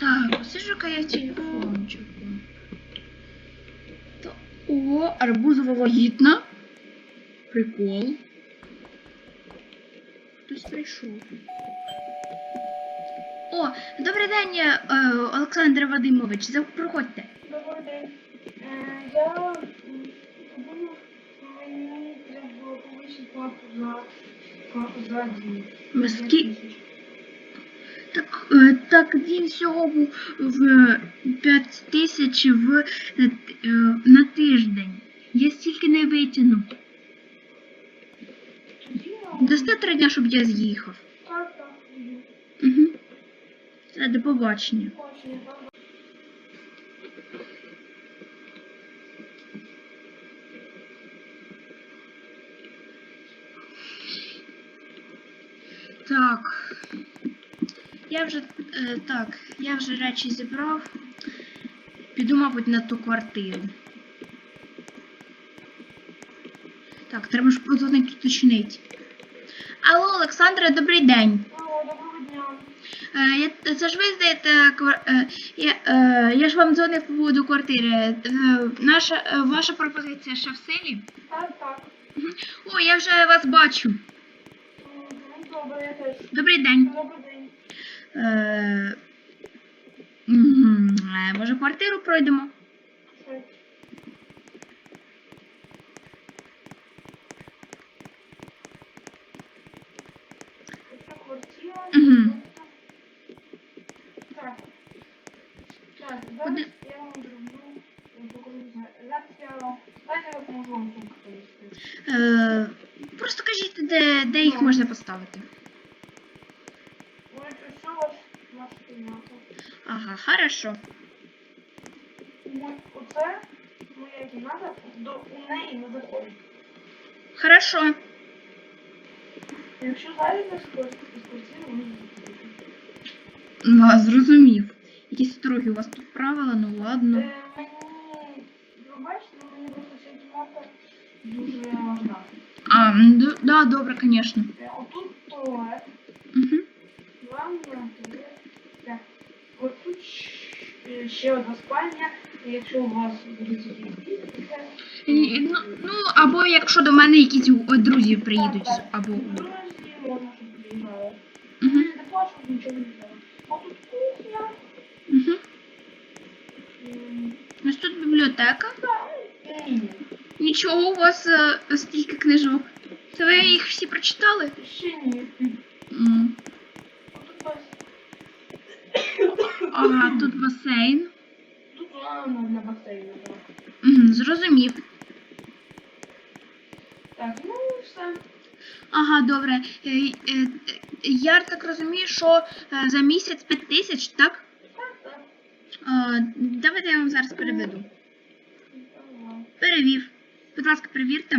Так, посижу-ка я телефончику. Та- О, арбузова вагітна. Прикол. Хтось прийшов. О, добрий день, е, Олександр Вадимович. Проходьте. Добрий день. Е, Я думав, мені треба повищити плату за, дім. Ски- Так, е, він всього був в 5 тисяч в, е, е, на тиждень. Я стільки не витягну. Дасте три дня, щоб я з'їхав. Угу. Все, до побачення. Так. Я вже е, так, я вже речі зібрав. Піду, мабуть, на ту квартиру. Так, треба ж подзвонити уточнити. Алло, Олександре, добрий день. Алло, доброго дня. Е, це ж ви здаєте, квар- е, я, е, я ж вам дзвонив по поводу квартири. Е, наша, е, ваша пропозиція ще в силі? Так, так. О, я вже вас бачу. Добре, я теж. Добрий день. Добрий день. Е, е, може, квартиру пройдемо? Е, просто кажіть, де, де їх можна поставити. Ага, хорошо. Ось Оце моя кімната, до, у неї не заходить. Хорошо. Якщо зайдете з квартири, з квартири, ви не заходите. Ну, а, зрозумів. Якісь строгі у вас тут правила, ну ладно. Е, Мені, ви бачите, мені просто ця кімната дуже важна. А, м, д- да, добре, звісно. Е, Отут туалет, ще одна спальня. І Якщо у вас будуть якісь діти, Ну, ну, або якщо до мене якісь о, друзі приїдуть, або. Друзі, можна, щоб приїжджали. Угу. Не нічого не треба. А тут кухня. Угу. м, Ось тут бібліотека. та, Ні, Нічого, у вас е, стільки книжок. Це ви їх всі прочитали? ще ні. М. Тут бас. Ага, тут басейн. Тут для басейну. так. Угу, зрозумів. Так, ну все. Ага, добре. Е, е, е, Я так розумію, що за місяць 5 тисяч, так? Так, так. Давайте я вам зараз переведу. Перевів. Будь ласка, перевірте.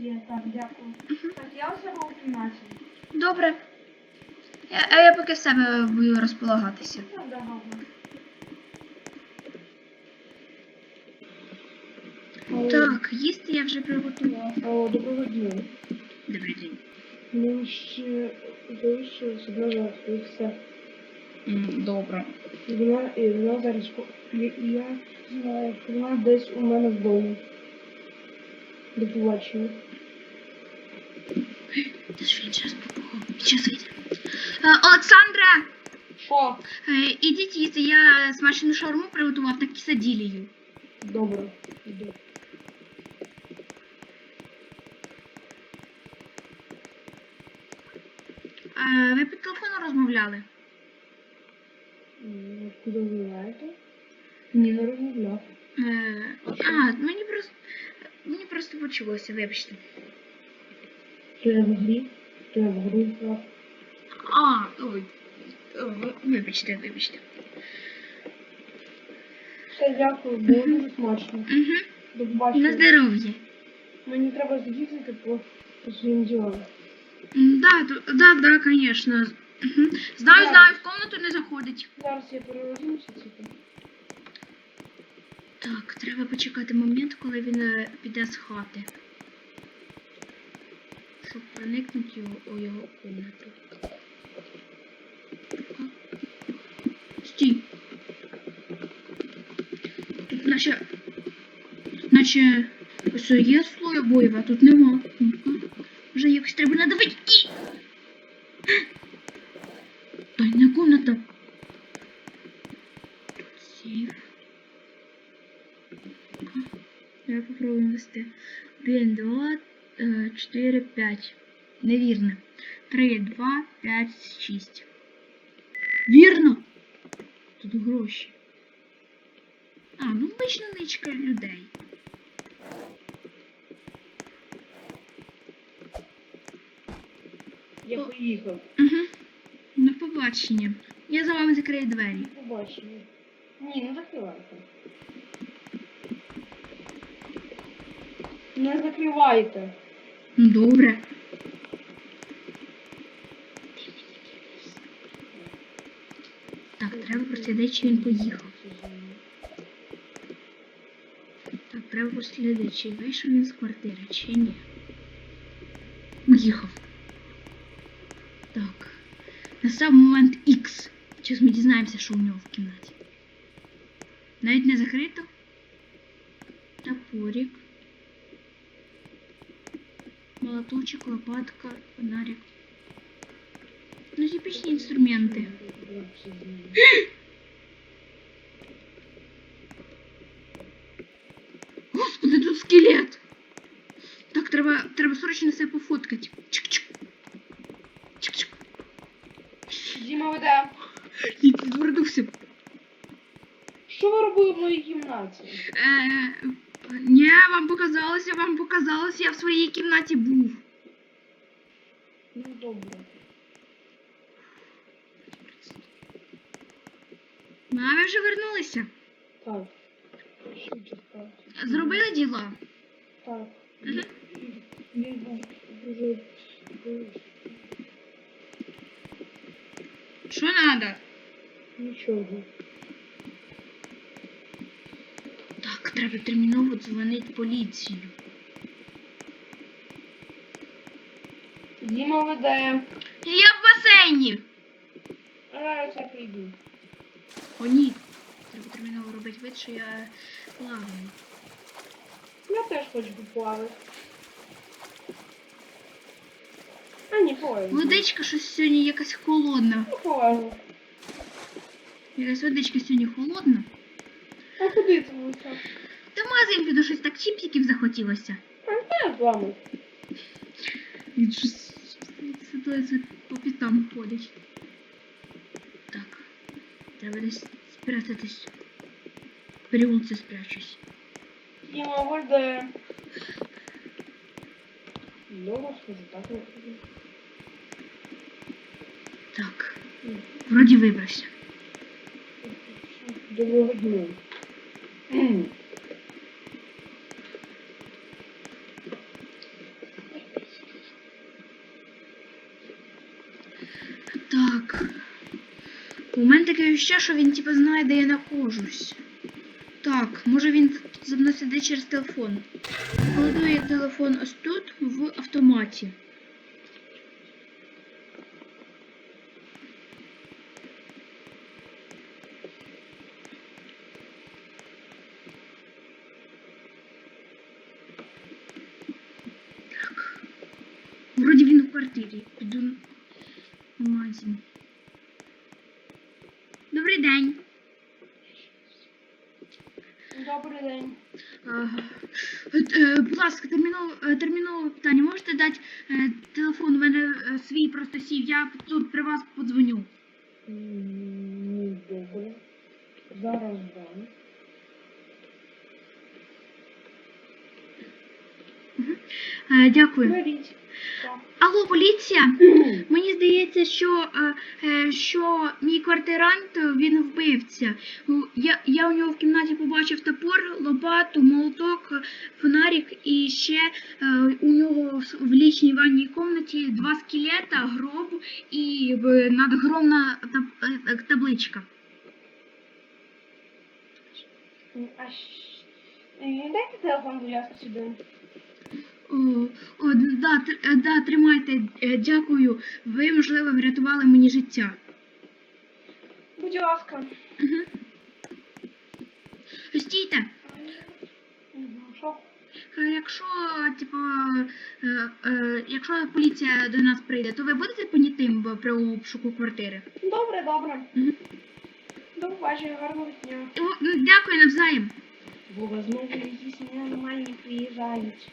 Є, так, дякую. Так, я у себе у кімнаті. Добре. Я, а я поки себе буду розполагатися. Так, їсти я вже приготував. О, доброго дня. Добрий день. Ми ще одна жертва і все. Добре. І вона, і вона зараз, і я знаю, що вона десь у мене вдома. До побачення. Та час попухав. Час вийде. Е, Олександра! Що? Ідіть їсти, я смачну шаурму приготував на кісаділію. Добре, іду. Е, Ви по телефону розмовляли? М, Откуда ви знаєте? Ні, не розмовляв. Е, а, мені просто. Мені просто почулося, вибачте. То я в грі, то я в гру грав. А, ой. Ви- Вибачте, вибачте. Все, дякую, було дуже смачно. Угу. До На побачення. здоров'я. Мені треба з'їздити по, по своїм ділам. М, Да, д- да, да, конечно. Знаю, Да. знаю, в комнату не заходить. Зараз я переложуся, типу. Так, треба почекати момент, коли він е, піде з хати. Щоб проникнути його, у його комнату. Стій. Тут наче. Наче. Ось є слой обоїв, а тут нема. Вже якось треба надавити. І... Тайна комната. Сейф. Давай попробуем ввести. 1, 2, 4, 5. Невірно. 3, 2, 5, 6. Вірно. Тут гроші. А, ну обична ничка людей. Я О. поїхав. Угу. На побачення. Я за вами закрию двері. Побачимо. Ні, не закривайте. Не закривайте. Добре. Так, треба прослідити, чи він поїхав. Так, треба прослідити, чи вийшов він з квартири, чи ні. Уїхав. Так. Настав момент X. Зараз ми дізнаємося, що у нього в кімнаті. Навіть не закрито. Топорик. Молоточек, лопатка, фонарик. Ну, типичні інструменти. скелет. Так, треба, треба срочно себе пофоткати. Чик-чик. Чик-чик. Діма веде. Я підвернувся. Що ви робили в моїй кімнаті? Е, ні, вам показалося, вам показалось, я в своїй кімнаті був. Ну добре. Ну, а ви вже вернулися. Так. Зробили діла? Так. Дуже- Що надо? Нічого. Так, треба терміново дзвонити поліцію. Діма веде. Я в басейні. А я прийду. О, ні. Треба терміново робити вид, що я плаваю. Я теж хочу поплавати. А, ні, поважно. Водичка щось сьогодні якась холодна. Ну, поважно. Якась водичка сьогодні холодна. А куди це вийшов? Та магазин піду щось так чіпсиків захотілося. А де з вами? Він щось ситуація по пітам ходить. Так. Треба десь спрятатись. В переулці спрячусь. Діма веде. Добре, скажу, так. Так. Вроді вибрався. Доброго дня. Так. У мене таке відчуття, що він типу знає, де я знаходжусь. Так, може він за мною сидить через телефон. Кладу я телефон ось тут в автоматі. Так. Вроді він в квартирі. Піду в магазин. Добрий день. Добрий день. От, е, Будь ласка, термінове, е, питання. Можете дати е, телефон? У мене е, свій просто сів. Я тут при вас подзвоню. Ну, добре. Зараз дам. Е, Дякую. Беріть. Алло, поліція? Мені здається, що, е, е, що мій квартирант е, він вбивця. Я, я у нього в кімнаті побачив топор, лопату, молоток, фонарик і ще у нього в- лічній ванній кімнаті два скелета, гроб і надгромна таб- табличка. Дайте телефон, будь ласка, сюди. О, о, да, е, да, тримайте, е, дякую. Ви, можливо, врятували мені життя. Будь ласка. Угу. Стійте. Що? Е, Якщо, типу, е, е, якщо поліція до нас прийде, то ви будете понятим при обшуку квартири? Добре, добре. Мгм. До побачення, гарного дня. Дякую навзаєм. Бога, знову якісь ненормальні приїжджають.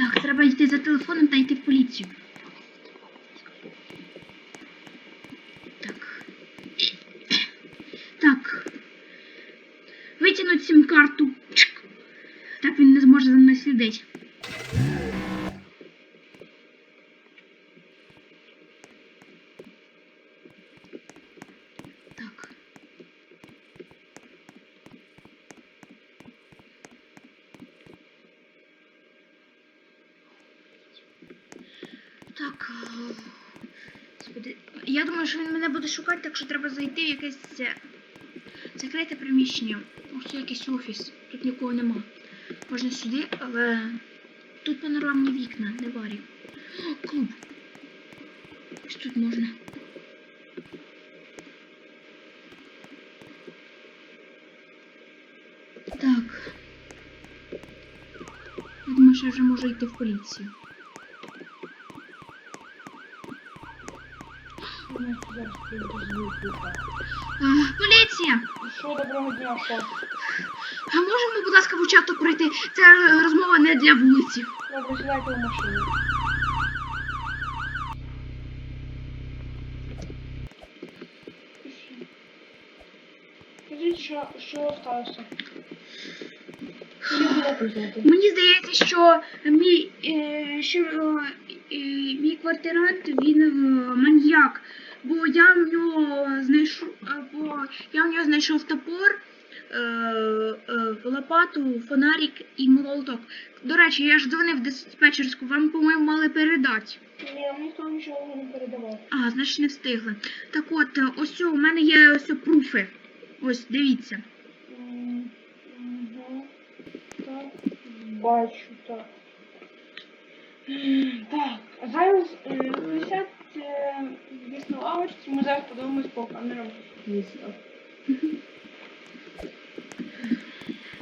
Так, треба йти за телефоном та йти в поліцію. Так. Так. Витягнуть сім-карту. Так він не зможе за мною слідити. Я думаю, що він мене буде шукати, так що треба зайти в якесь закрите приміщення. Ось якийсь офіс. Тут нікого нема. Можна сюди, але тут панорамні вікна, не варі. Клуб. Ось тут можна. Так. Я думаю, що я вже можу йти в поліцію. Зараз приїду Е, поліція! Що доброго дня, що? А можемо, будь ласка, в участок пройти? Це розмова не для вулиці. Добре, сідайте в машину. Скажіть, що, що сталося? Мені здається, що мій, е, що, е, мій квартирант він е, маньяк, бо я в нього знайшов або я в нього знайшов топор, е, е, лопату, фонарик і молоток. До речі, я ж дзвонив в диспетчерську, вам, по-моєму, мали передати. Ні, я ніхто нічого не передавав. А, значить не встигли. Так от, ось у мене є ось пруфи. Ось, дивіться. Так, Бачу, так. Так, зараз 50 хочеться, мы зараз подивимось по камерам місто.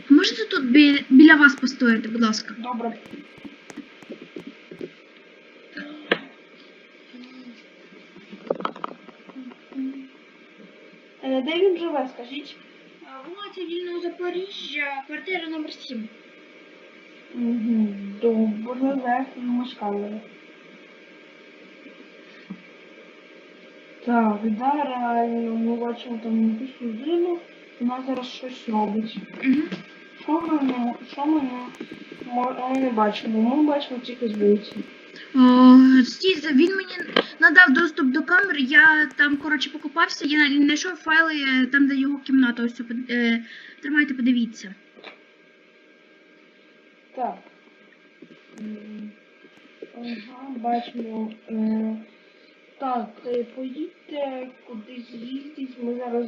Можете тут бі біля вас постояти, будь ласка. Добре. Е, де він живе, скажіть? Вулиця Вільного Запоріжжя, квартира номер 7. Угу, Добре, зараз ну, ми шкалери. Так, да, реально, ми бачимо там якусь людину, вона зараз щось робить. Що ми не, що ми не, ми не бачимо? Ми бачимо тільки з вулиці. Він мені надав доступ до камери, я там, коротше, покопався, я знайшов файли е, там, де його кімната. Ось, е, тримайте, подивіться. Так. Ага, бачимо. Е, так, е, поїдьте кудись їздіть. Ми зараз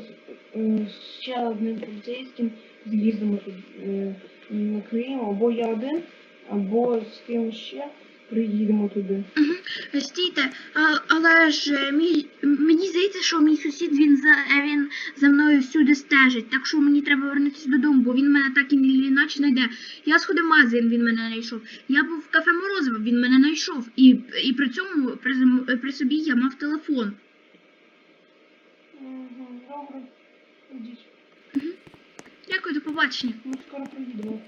ще одним поліцейським з'їздимо е, накриємо. Або я один, або з кимось ще приїдемо туди. Угу. Стійте, а, але ж е, мій, мені здається, що мій сусід він за, е, він за мною всюди стежить, так що мені треба вернутися додому, бо він мене так і не іначе знайде. Я сходив магазин, він мене знайшов. Я був в кафе Морозиво, він мене знайшов. І, і при цьому при, при собі я мав телефон. Угу, добре, ідіть. Дякую, до побачення. Ми скоро приїдемо.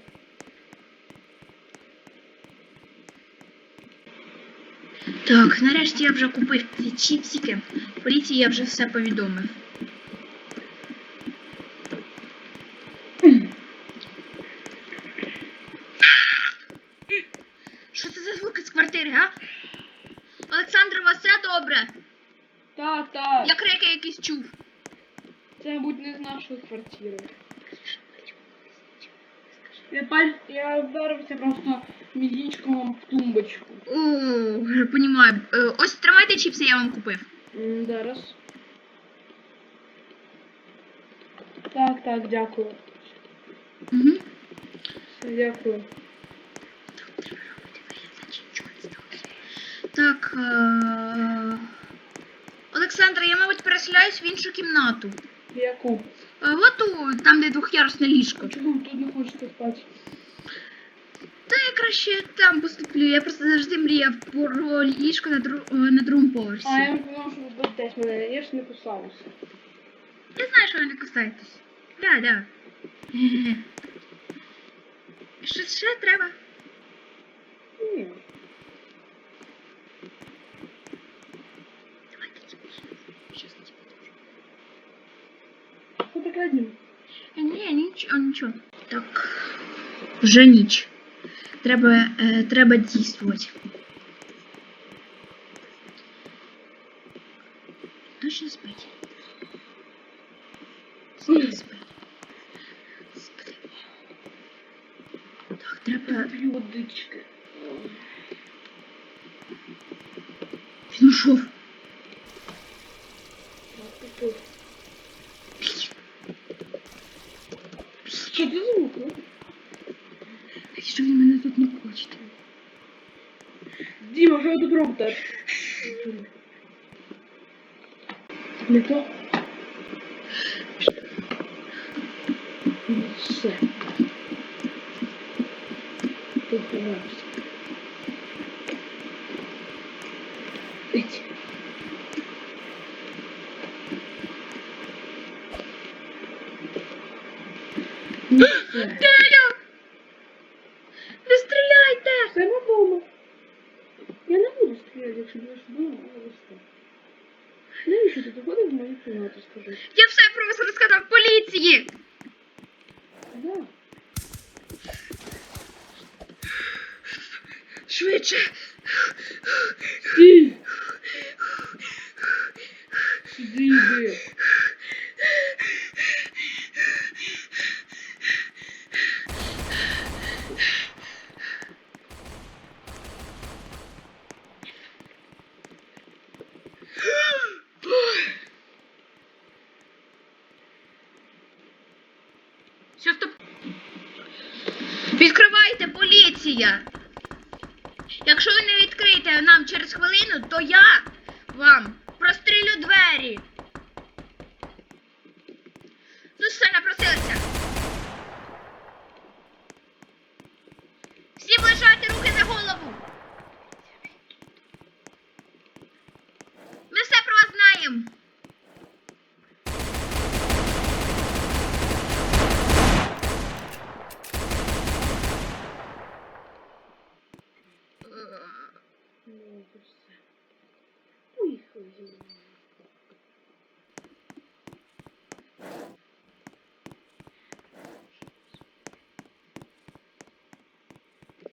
Так, нарешті я вже купив ці чіпсики. Поліції я вже все повідомив. Що це за звуки з квартири, а? Олександр, у вас все добре? Так, так. Я крики якісь чув. Це, мабуть, не з нашої квартири. Я, паль... я вдарився просто мізінчиком в тумбочку. О, понімаю. Е, Ось тримайте чіпси, я вам купив. М, Зараз. Так, так, дякую. Угу. Все, Дякую. Так. Е... Олександра, я, мабуть, переселяюсь в іншу кімнату. Яку? Е, у, там, де двох'ярусне ліжко. Чому тут не хочете спати? Та я краще там поступлю. Я просто завжди мріяв про ліжко на, дру... е, на другому поверсі. А я не думав, що ви боїтесь мене, я ж не кусалася. Я знаю, що ви не кусаєтесь. Да, да. Ге-ге. Що ще треба? Ні. Давайте Щас не подожди. Що таке один? Ні, нічого, нічого. Так. Вже ніч. Треба, е, треба дійствувати. Точно спить. Спить, спить. Спить. Так, треба. П'ю водички. Він ушов. Що ти звук? ну? Що він мене тут не хоче? Ви тут робите? Не то? Все. Поховався. Ить. Ну, все. Деля! Не стріляйте! Себе вдома. Я не буду стріляти, якщо будеш вдома, але все. Навіщо ти доходив в мою кімнату, скажи? Я все про вас розказав поліції! Швидше! Стій! Сиди, йди.